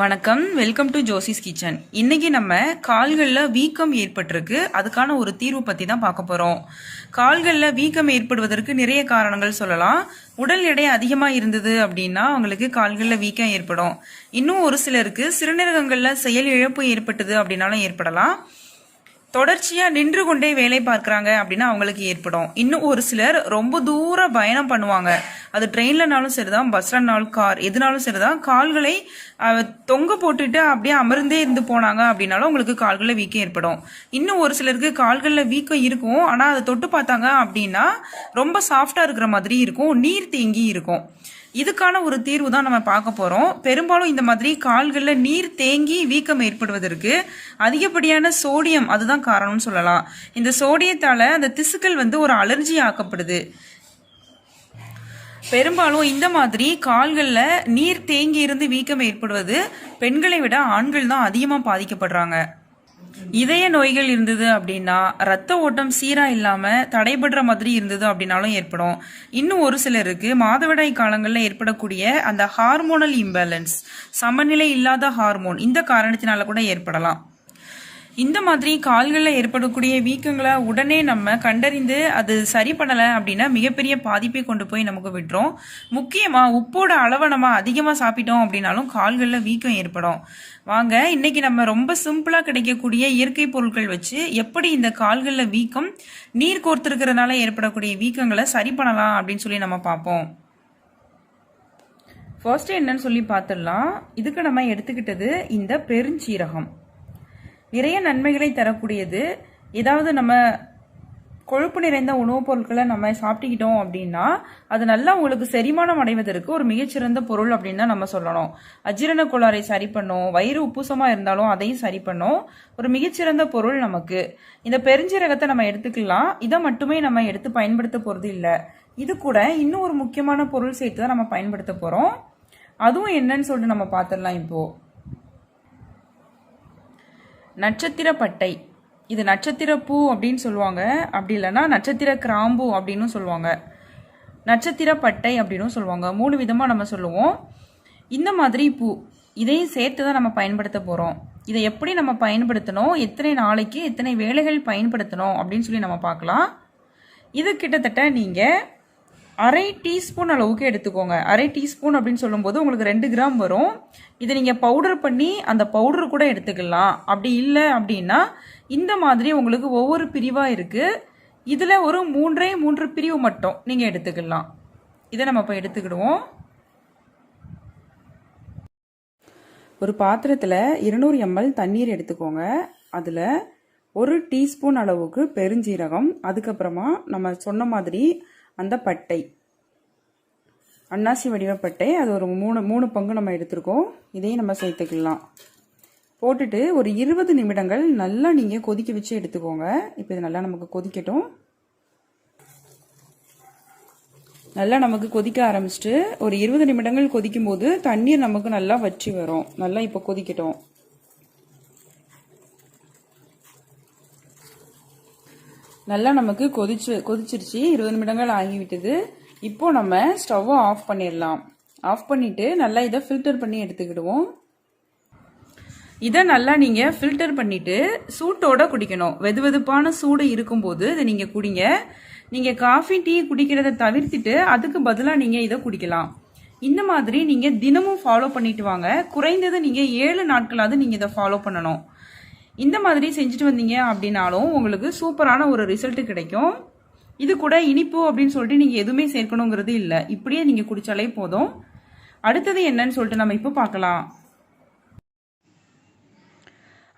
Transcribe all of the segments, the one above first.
வணக்கம். Welcome to Josie's kitchen இன்னைக்கு நம்ம கால்களில் வீக்கம் ஏற்பட்டிருக்கு. அதுக்கான ஒரு தீர்வு பற்றி தான் பார்க்க போகிறோம் கால்களில் வீக்கம் ஏற்படுவதற்கு நிறைய காரணங்கள் சொல்லலாம். உடல் எடை அதிகமாக இருந்தது அப்படின்னா அவங்களுக்கு கால்களில் வீக்கம் ஏற்படும். இன்னும் ஒரு சிலருக்கு சிறுநீரகங்களில் செயல் இழப்பு ஏற்பட்டது அப்படின்னாலும் ஏற்படலாம். தொடர்ச்சியாக நின்று கொண்டே வேலை பார்க்குறாங்க அப்படின்னா அவங்களுக்கு ஏற்படும். இன்னும் ஒரு சிலர் ரொம்ப தூர பயணம் பண்ணுவாங்க. அது ட்ரெயின்லனாலும் சரிதான் பஸ்லனாலும் கார் எதுனாலும் சரிதான். கால்களை தொங்க போட்டுட்டு அப்படியே அமர்ந்தே இருந்து போனாங்க அப்படின்னாலும் உங்களுக்கு கால்களில் வீக்கம் ஏற்படும். இன்னும் ஒரு சிலருக்கு கால்களில் வீக்கம் இருக்கும். ஆனால் அதை தொட்டு பார்த்தாங்க அப்படின்னா ரொம்ப சாஃப்டாக இருக்கிற மாதிரி இருக்கும். நீர் தேங்கி இருக்கும். இதுக்கான ஒரு தீர்வு தான் நம்ம பார்க்க போகிறோம் பெரும்பாலும் இந்த மாதிரி கால்களில் நீர் தேங்கி வீக்கம் ஏற்படுவதற்கு அதிகப்படியான சோடியம் அதுதான் காரணம்னு சொல்லலாம். இந்த சோடியத்தால் அந்த திசுக்கள் வந்து ஒரு அலர்ஜி ஆக்கப்படுது. பெரும்பாலும் இந்த மாதிரி கால்களில் நீர் தேங்கி இருந்து வீக்கம் ஏற்படுவது பெண்களை விட ஆண்கள் தான் அதிகமாக பாதிக்கப்படுறாங்க. இதய நோய்கள் இருந்தது அப்படின்னா ரத்த ஓட்டம் சீரா இல்லாம தடைபடுற மாதிரி இருந்தது அப்படின்னாலும் ஏற்படும். இன்னும் ஒரு சிலருக்கு மாதவிடாய் காலங்களில் ஏற்படக்கூடிய அந்த ஹார்மோனல் இம்பேலன்ஸ் சமநிலை இல்லாத ஹார்மோன் இந்த காரணத்தினால கூட ஏற்படலாம். இந்த மாதிரி கால்களில் ஏற்படக்கூடிய வீக்கங்களை உடனே நம்ம கண்டறிந்து அது சரி பண்ணலை அப்படின்னா மிகப்பெரிய பாதிப்பை கொண்டு போய் நமக்கு விட்டுரும். முக்கியமாக உப்போட அளவை நம்ம அதிகமாக சாப்பிட்டோம் அப்படின்னாலும் கால்களில் வீக்கம் ஏற்படும். வாங்க இன்னைக்கு நம்ம ரொம்ப சிம்பிளாக கிடைக்கக்கூடிய இயற்கை பொருட்கள் வச்சு எப்படி இந்த கால்களில் வீக்கம் நீர் கோர்த்துருக்கிறதுனால ஏற்படக்கூடிய வீக்கங்களை சரி பண்ணலாம் அப்படின்னு சொல்லி நம்ம பார்ப்போம். ஃபர்ஸ்ட் என்னன்னு சொல்லி பார்த்துடலாம். இதுக்கு நம்ம எடுத்துக்கிட்டது இந்த பெருஞ்சீரகம். நிறைய நன்மைகளை தரக்கூடியது. ஏதாவது நம்ம கொழுப்பு நிறைந்த உணவுப் பொருட்களை நம்ம சாப்பிட்டுக்கிட்டோம் அப்படின்னா அது நல்லா உங்களுக்கு செரிமானம் அடைவதற்கு ஒரு மிகச்சிறந்த பொருள் அப்படின்னு தான் நம்ம சொல்லணும். அஜீரண கோளாறை சரி பண்ணும் வயிறு உப்புசமாக இருந்தாலும் அதையும் சரி பண்ணும். ஒரு மிகச்சிறந்த பொருள் நமக்கு. இந்த பெருஞ்சீரகத்தை நம்ம எடுத்துக்கலாம். இதை மட்டுமே நம்ம எடுத்து பயன்படுத்த போகிறது இல்லை. இது கூட இன்னும் ஒரு முக்கியமான பொருள் சேர்த்து தான் நம்ம பயன்படுத்த போகிறோம் அதுவும் என்னன்னு சொல்லிட்டு நம்ம பார்த்துடலாம் இப்போது நட்சத்திர பட்டை இது நட்சத்திர பூ அப்படின்னு சொல்லுவாங்க. அப்படி இல்லைன்னா நட்சத்திர கிராம்பு அப்படின்னு சொல்லுவாங்க. நட்சத்திர பட்டை அப்படின்னு சொல்லுவாங்க. மூணு விதமாக நம்ம சொல்லுவோம். இந்த மாதிரி பூ இதையும் சேர்த்து தான் நம்ம பயன்படுத்த போகிறோம் இதை எப்படி நம்ம பயன்படுத்தணும்? எத்தனை நாளைக்கு எத்தனை வேலைகள் பயன்படுத்தணும்? அப்படின்னு சொல்லி நம்ம பார்க்கலாம். இது கிட்டத்தட்ட நீங்கள் அரை டீஸ்பூன் அளவுக்கு எடுத்துக்கோங்க. அரை டீஸ்பூன் அப்படின்னு சொல்லும்போது உங்களுக்கு ரெண்டு கிராம் வரும். இதை நீங்கள் பவுடர் பண்ணி அந்த பவுடர் கூட எடுத்துக்கலாம். அப்படி இல்லை அப்படின்னா இந்த மாதிரி உங்களுக்கு ஒவ்வொரு பிரிவாக இருக்குது இதில் ஒரு மூன்றே மூன்று பிரிவு மட்டும் நீங்கள் எடுத்துக்கலாம். இதை நம்ம இப்போ எடுத்துக்கிடுவோம். ஒரு பாத்திரத்தில் இருநூறு எம்எல் தண்ணீர் எடுத்துக்கோங்க. அதில் ஒரு டீஸ்பூன் அளவுக்கு பெருஞ்சீரகம். அதுக்கப்புறமா நம்ம சொன்ன மாதிரி அந்த பட்டை. அன்னாசி வடிவப்பட்டை அது ஒரு மூணு மூணு பங்கு நம்ம எடுத்திருக்கோம். இதையும் நம்ம சேர்த்துக்கலாம். போட்டுட்டு ஒரு இருபது நிமிடங்கள் நல்லா நீங்கள் கொதிக்க வச்சு எடுத்துக்கோங்க. இப்போ இது நல்லா நமக்கு கொதிக்கட்டும். நல்லா நமக்கு கொதிக்க ஆரம்பிச்சிட்டு ஒரு இருபது நிமிடங்கள் கொதிக்கும் போது தண்ணீர் நமக்கு நல்லா வற்றி வரும். நல்லா இப்போ கொதிக்கட்டும். நல்லா நமக்கு கொதிச்சு கொதிச்சிருச்சு. இருபது நிமிடங்கள் ஆகிவிட்டது. இப்போ நம்ம ஸ்டவ்வை ஆஃப் பண்ணிடலாம். ஆஃப் பண்ணிட்டு நல்லா இதை ஃபில்டர் பண்ணி எடுத்துக்கிடுவோம். இதை நல்லா நீங்கள் ஃபில்டர் பண்ணிவிட்டு சூட்டோட குடிக்கணும். வெது வெதுப்பான சூடு இருக்கும்போது இதை நீங்கள் குடிங்க. நீங்கள் காஃபி டீ குடிக்கிறத தவிர்த்துட்டு அதுக்கு பதிலாக நீங்கள் இதை குடிக்கலாம். இந்த மாதிரி நீங்கள் தினமும் ஃபாலோ பண்ணிட்டு வாங்க. குறைந்தது நீங்கள் ஏழு நாட்களாவது நீங்கள் இதை ஃபாலோ பண்ணணும். இந்த மாதிரி செஞ்சுட்டு வந்தீங்க அப்படின்னாலும் உங்களுக்கு சூப்பரான ஒரு ரிசல்ட் கிடைக்கும். இது கூட இனிப்பு அப்படின்னு சொல்லிட்டு நீங்கள் எதுவுமே சேர்க்கணுங்கிறது இல்லை. இப்படியே நீங்கள் குடித்தாலே போதும். அடுத்தது என்னன்னு சொல்லிட்டு நம்ம இப்போ பார்க்கலாம்.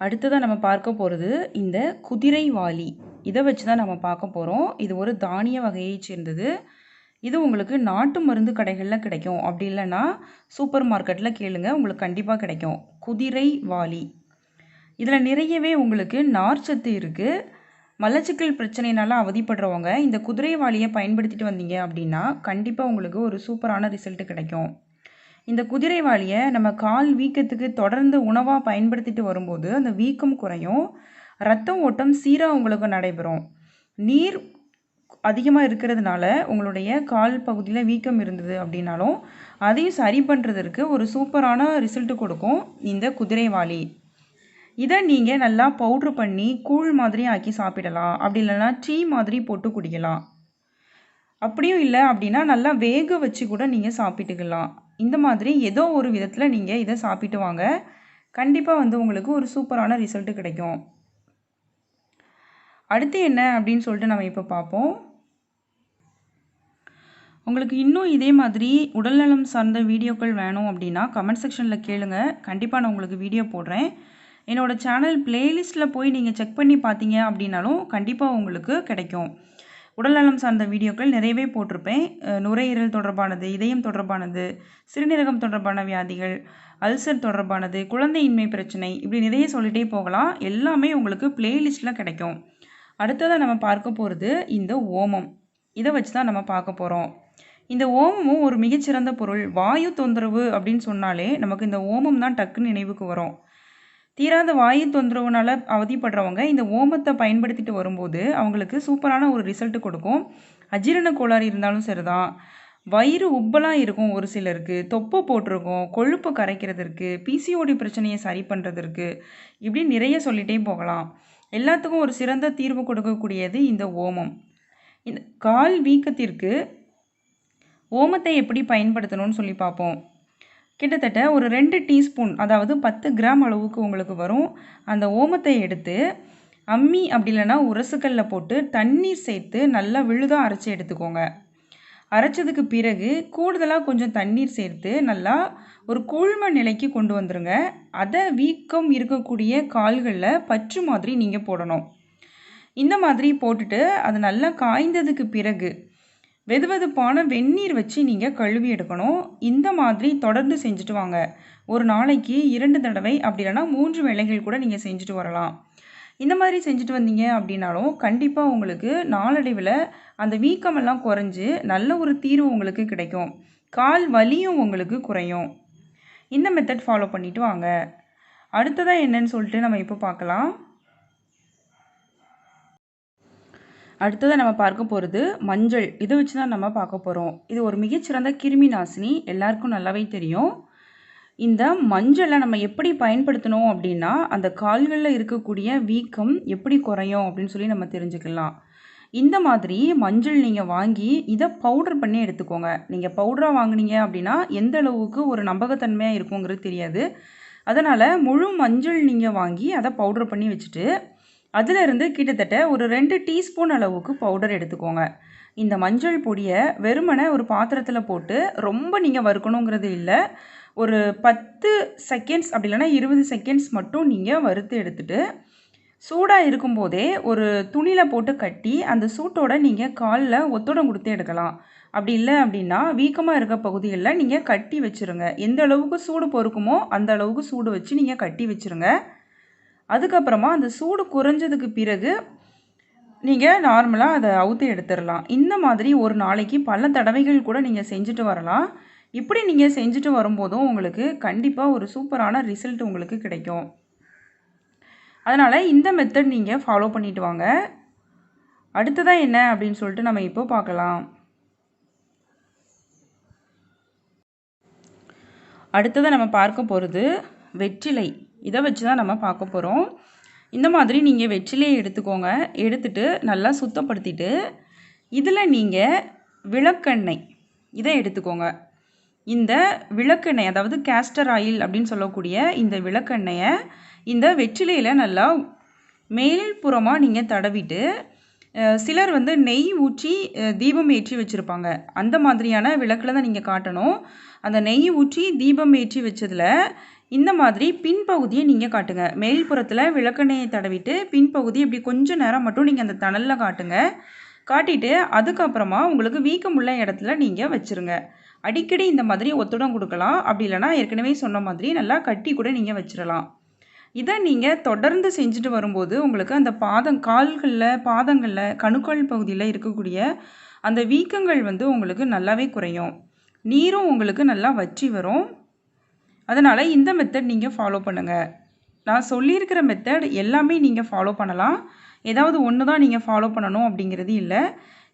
அடுத்ததாக நம்ம பார்க்க போகிறது இந்த குதிரை வாலி இதை வச்சு தான் நம்ம பார்க்க போகிறோம் இது ஒரு தானிய வகையைச் சேர்ந்தது. இது உங்களுக்கு நாட்டு மருந்து கடைகளில் கிடைக்கும். அப்படி இல்லைன்னா சூப்பர் மார்க்கெட்டில் கேளுங்க உங்களுக்கு கண்டிப்பாக கிடைக்கும். குதிரை வாலி இதில் நிறையவே உங்களுக்கு நார்ச்சத்து இருக்குது மலச்சிக்கல் பிரச்சனைனால அவதிப்படுறவங்க இந்த குதிரைவாளியை பயன்படுத்திட்டு வந்தீங்க அப்படின்னா கண்டிப்பாக உங்களுக்கு ஒரு சூப்பரான ரிசல்ட் கிடைக்கும். இந்த குதிரைவாளியை நம்ம கால் வீக்கத்துக்கு தொடர்ந்து உணவாக பயன்படுத்திட்டு வரும்போது அந்த வீக்கம் குறையும். ரத்த ஓட்டம் சீராக உங்களுக்கு நடைபெறும். நீர் அதிகமாக இருக்கிறதுனால உங்களுடைய கால் பகுதியில் வீக்கம் இருந்தது அப்படின்னாலும் அதையும் சரி பண்ணுறதற்கு ஒரு சூப்பரான ரிசல்ட் கொடுக்கும் இந்த குதிரைவாளி இதை நீங்கள் நல்லா பவுட்ரு பண்ணி கூழ் மாதிரி ஆக்கி சாப்பிடலாம். அப்படி இல்லைன்னா டீ மாதிரி போட்டு குடிக்கலாம். அப்படியும் இல்லை அப்படின்னா நல்லா வேக வச்சு கூட நீங்கள் சாப்பிட்டுக்கலாம். இந்த மாதிரி ஏதோ ஒரு விதத்தில் நீங்கள் இதை சாப்பிட்டு வாங்க. கண்டிப்பாக வந்து உங்களுக்கு ஒரு சூப்பரான ரிசல்ட்டு கிடைக்கும். அடுத்து என்ன அப்படின்னு சொல்லிட்டு நம்ம இப்போ பார்ப்போம். உங்களுக்கு இன்னும் இதே மாதிரி உடல்நலம் சார்ந்த வீடியோக்கள் வேணும் அப்படின்னா கமெண்ட் செக்ஷனில் கேளுங்கள் கண்டிப்பாக நான் உங்களுக்கு வீடியோ போடுறேன். என்னோடய சேனல் பிளேலிஸ்ட்டில் போய் நீங்கள் செக் பண்ணி பார்த்தீங்க அப்படின்னாலும் கண்டிப்பாக உங்களுக்கு கிடைக்கும். உடல்நலம் சார்ந்த வீடியோக்கள் நிறையவே போட்டிருப்பேன். நுரையீரல் தொடர்பானது இதயம் தொடர்பானது சிறுநீரகம் தொடர்பான வியாதிகள் அல்சர் தொடர்பானது குழந்தையின்மை பிரச்சனை இப்படி நிறைய சொல்லிகிட்டே போகலாம். எல்லாமே உங்களுக்கு பிளேலிஸ்ட்டில் கிடைக்கும். அடுத்ததாக நம்ம பார்க்க போகிறது இந்த ஓமம். இதை வச்சு தான் நம்ம பார்க்க போகிறோம் இந்த ஓமமும் ஒரு மிகச்சிறந்த பொருள். வாயு தொந்தரவு அப்படின்னு சொன்னாலே நமக்கு இந்த ஓமம் தான் டக்குன்னு நினைவுக்கு வரும். தீராத வாயு தொந்தரவுனால் அவதிப்படுறவங்க இந்த ஓமத்தை பயன்படுத்திட்டு வரும்போது அவங்களுக்கு சூப்பரான ஒரு ரிசல்ட் கொடுக்கும். அஜீரண கோளாறு இருந்தாலும் சரிதான். வயிறு உப்பலாக இருக்கும் ஒரு சிலருக்கு. தொப்பை போட்டிருக்கும் கொழுப்பு கரைக்கிறதற்கு பிசிஓடி பிரச்சனையை சரி பண்ணுறதற்கு இப்படி நிறைய சொல்லிகிட்டே போகலாம். எல்லாத்துக்கும் ஒரு சிறந்த தீர்வு கொடுக்கக்கூடியது இந்த ஓமம். இந்த கால் வீக்கத்திற்கு ஓமத்தை எப்படி பயன்படுத்தணும்னு சொல்லி பார்ப்போம். கிட்டத்தட்ட ஒரு ரெண்டு டீஸ்பூன் அதாவது பத்து கிராம் அளவுக்கு உங்களுக்கு வரும். அந்த ஓமத்தை எடுத்து அம்மி அப்படி இல்லைன்னா உரசுக்கல்ல போட்டு தண்ணீர் சேர்த்து நல்லா விழுதாக அரைச்சி எடுத்துக்கோங்க. அரைச்சதுக்கு பிறகு கூடுதலாக கொஞ்சம் தண்ணீர் சேர்த்து நல்லா ஒரு கூழ்ம நிலைக்கு கொண்டு வந்துருங்க. அதை வீக்கம் இருக்கக்கூடிய கால்களில் பற்று மாதிரி நீங்கள் போடணும். இந்த மாதிரி போட்டுட்டு அது நல்லா காய்ந்ததுக்கு பிறகு வெதுவெதுப்பான வெந்நீர் வச்சு நீங்கள் கழுவி எடுக்கணும். இந்த மாதிரி தொடர்ந்து செஞ்சுட்டு வாங்க. ஒரு நாளைக்கு இரண்டு தடவை அப்படி இல்லைன்னா மூன்று வேலைகள் கூட நீங்கள் செஞ்சுட்டு வரலாம். இந்த மாதிரி செஞ்சுட்டு வந்தீங்க அப்படின்னாலும் கண்டிப்பாக உங்களுக்கு நாளடைவில் அந்த வீக்கமெல்லாம் குறைஞ்சு நல்ல ஒரு தீர்வு உங்களுக்கு கிடைக்கும். கால் வலியும் உங்களுக்கு குறையும். இந்த மெத்தட் ஃபாலோ பண்ணிவிட்டு வாங்க. அடுத்ததாக என்னன்னு சொல்லிட்டு நம்ம இப்போ பார்க்கலாம். அடுத்ததாக நம்ம பார்க்க போகிறது மஞ்சள். இதை வச்சு தான் நம்ம பார்க்க போகிறோம் இது ஒரு மிகச்சிறந்த கிருமி நாசினி. எல்லாருக்கும் நல்லாவே தெரியும். இந்த மஞ்சளை நம்ம எப்படி பயன்படுத்தணும் அப்படின்னா அந்த கால்களில் இருக்கக்கூடிய வீக்கம் எப்படி குறையும் அப்படின்னு சொல்லி நம்ம தெரிஞ்சுக்கலாம். இந்த மாதிரி மஞ்சள் நீங்கள் வாங்கி இதை பவுடர் பண்ணி எடுத்துக்கோங்க. நீங்கள் பவுடராக வாங்குனீங்க அப்படின்னா எந்த அளவுக்கு ஒரு நம்பகத்தன்மையாக இருக்குங்கிறது தெரியாது. அதனால் முழு மஞ்சள் நீங்கள் வாங்கி அதை பவுடர் பண்ணி வச்சுட்டு அதிலிருந்து கிட்டத்தட்ட ஒரு ரெண்டு டீஸ்பூன் அளவுக்கு பவுடர் எடுத்துக்கோங்க. இந்த மஞ்சள் பொடியை வெறுமனை ஒரு பாத்திரத்தில் போட்டு ரொம்ப நீங்கள் வறுக்கணுங்கிறது இல்லை. ஒரு பத்து செகண்ட்ஸ் அப்படி இல்லைன்னா இருபது செகண்ட்ஸ் மட்டும் நீங்கள் வறுத்து எடுத்துட்டு சூடாக இருக்கும்போதே ஒரு துணியில் போட்டு கட்டி அந்த சூட்டோட நீங்கள் காலில் ஒத்தடம் கொடுத்து எடுக்கலாம். அப்படி இல்லை அப்படின்னா வீக்கமாக இருக்க பகுதிகளில் நீங்கள் கட்டி வச்சுருங்க. எந்த அளவுக்கு சூடு பொறுக்குமோ அந்த அளவுக்கு சூடு வச்சு நீங்கள் கட்டி வச்சுருங்க. அதுக்கப்புறமா அந்த சூடு குறைஞ்சதுக்கு பிறகு நீங்கள் நார்மலாக அதை அவுத்து எடுத்துடலாம் இந்த மாதிரி ஒரு நாளைக்கு பல தடவைகள் கூட நீங்கள் செஞ்சுட்டு வரலாம். இப்படி நீங்கள் செஞ்சுட்டு வரும்போதும் உங்களுக்கு கண்டிப்பாக ஒரு சூப்பரான ரிசல்ட் உங்களுக்கு கிடைக்கும். அதனால் இந்த மெத்தட் நீங்கள் ஃபாலோ பண்ணிட்டு வாங்க. அடுத்ததாக என்ன அப்படின்னு சொல்லிட்டு நம்ம இப்போ பார்க்கலாம். அடுத்ததாக நம்ம பார்க்க போகிறது வெற்றிலை. இதை வச்சு தான் நம்ம பார்க்க போகிறோம் இந்த மாதிரி நீங்கள் வெற்றிலையை எடுத்துக்கோங்க. எடுத்துட்டு நல்லா சுத்தப்படுத்திட்டு இதில் நீங்கள் விளக்கெண்ணெய் இதை எடுத்துக்கோங்க. இந்த விளக்கெண்ணெய் அதாவது கேஸ்டர் ஆயில் அப்படின்னு சொல்லக்கூடிய இந்த விளக்கெண்ணெயை இந்த வெற்றிலையில் நல்லா மேல்புறமாக நீங்கள் தடவிட்டு சிலர் வந்து நெய் ஊற்றி தீபம் ஏற்றி வச்சுருப்பாங்க. அந்த மாதிரியான விளக்கில் தான் நீங்கள் காட்டணும். அந்த நெய் ஊற்றி தீபம் ஏற்றி வச்சதில் இந்த மாதிரி பின்பகுதியை நீங்கள் காட்டுங்க. மேல்புறத்தில் விளக்கெண்ணெயை தடவிட்டு பின்பகுதி இப்படி கொஞ்சம் நேரம் மட்டும் நீங்கள் அந்த தணலில் காட்டுங்க. காட்டிட்டு அதுக்கப்புறமா உங்களுக்கு வீக்கமுள்ள இடத்துல நீங்கள் வச்சுருங்க. அடிக்கடி இந்த மாதிரி ஒத்துடம் கொடுக்கலாம். அப்படி இல்லைன்னா ஏற்கனவே சொன்ன மாதிரி நல்லா கட்டி கூட நீங்கள் வச்சிடலாம். இதை நீங்கள் தொடர்ந்து செஞ்சுட்டு வரும்போது உங்களுக்கு அந்த பாதம் கால்களில் பாதங்களில் கணுக்கால் பகுதியில் இருக்கக்கூடிய அந்த வீக்கங்கள் வந்து உங்களுக்கு நல்லாவே குறையும். நீரும் உங்களுக்கு நல்லா வற்றி வரும். அதனால் இந்த மெத்தட் நீங்கள் ஃபாலோ பண்ணுங்கள் நான் சொல்லியிருக்கிற மெத்தட் எல்லாமே நீங்கள் ஃபாலோ பண்ணலாம். ஏதாவது ஒன்று தான் நீங்கள் ஃபாலோ பண்ணணும் அப்படிங்கிறது இல்லை.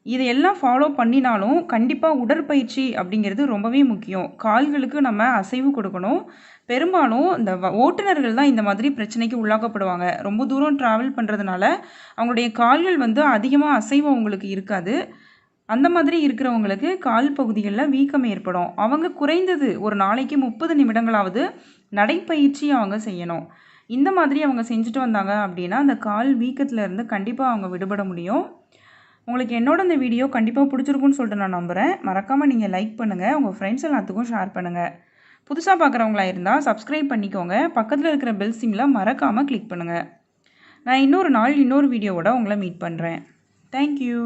இதையெல்லாம் ஃபாலோ பண்ணினாலும் கண்டிப்பாக உடற்பயிற்சி அப்படிங்கிறது ரொம்பவே முக்கியம். கால்களுக்கு நம்ம அசைவு கொடுக்கணும். பெரும்பாலும் இந்த வ- ஓட்டுநர்கள் தான் இந்த மாதிரி பிரச்சனைக்கு உள்ளாக்கப்படுவாங்க. ரொம்ப தூரம் ட்ராவல் பண்ணுறதுனால அவங்களுடைய கால்கள் வந்து அதிகமாக அசைவு அவங்களுக்கு இருக்காது. அந்த மாதிரி இருக்கிறவங்களுக்கு கால் பகுதிகளில் வீக்கம் ஏற்படும். அவங்க குறைந்தது ஒரு நாளைக்கு முப்பது நிமிடங்களாவது நடைப்பயிற்சி அவங்க செய்யணும். இந்த மாதிரி அவங்க செஞ்சுட்டு வந்தாங்க அப்படின்னா அந்த கால் வீக்கத்தில் இருந்து கண்டிப்பாக அவங்க விடுபட முடியும். உங்களுக்கு என்னோட இந்த வீடியோ கண்டிப்பாக பிடிச்சிருக்குன்னு சொல்லிட்டு நான் நம்புகிறேன் மறக்காமல் நீங்கள் லைக் பண்ணுங்கள் உங்கள் ஃப்ரெண்ட்ஸ் எல்லாத்துக்கும் ஷேர் பண்ணுங்கள் புதுசாக பார்க்குறவங்களா இருந்தால் சப்ஸ்கிரைப் பண்ணிக்கோங்க. பக்கத்தில் இருக்கிற பெல் சிம்மில் மறக்காமல் கிளிக் பண்ணுங்கள் நான் இன்னொரு நாள் இன்னொரு வீடியோவோட உங்களை மீட் பண்ணுறேன் தேங்க்யூ